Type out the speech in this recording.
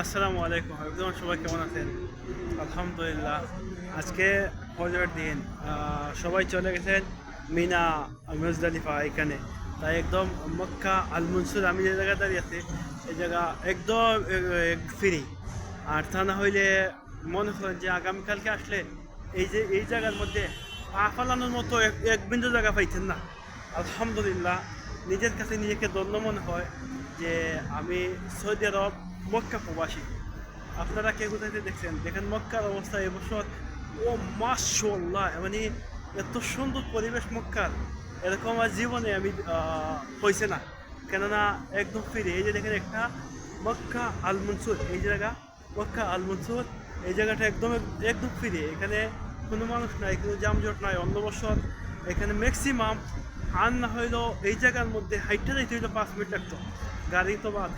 আসসালামু আলাইকুম। একদম সবাই কেমন আছেন? আলহামদুলিল্লাহ। আজকে হজের দিন। সবাই চলে গেছেন মিনা মুজদালিফা এখানে। তাই একদম মক্কা আল মনসুর আমি যে জায়গায় দাঁড়িয়ে আছি, এই জায়গা একদম ফ্রি আর তা না হইলে মনে করেন যে আগামীকালকে আসলে এই যে, এই জায়গার মধ্যে পা ফালানোর মতো এক বিন্দু জায়গা পাইতেন না। আলহামদুলিল্লাহ, নিজের কাছে নিজেকে ধন্য মনে হয় যে আমি সৌদি আরব মক্কা প্রবাসী। আপনারা কে কোথায় দেখছেন? দেখেন মক্কার অবস্থা এবছর ও মাশাল্লাহ মানে এত সুন্দর পরিবেশ মক্কার। এরকম আর জীবনে আমি হয়েছে না। কেননা একদম ফিরে। এই যে দেখেন একটা মক্কা আল মনসুর, এই জায়গা, মক্কা আল মনসুর, এই জায়গাটা একদম একদম ফিরে। এখানে কোনো মানুষ নাই, কোনো যানজট নাই। অন্য বছর এখানে ম্যাক্সিমাম আর না হইল এই জায়গার মধ্যে হাইটটা যাইতে হইল পাঁচ মিনিট লাগতো গাড়ি তো বাদ।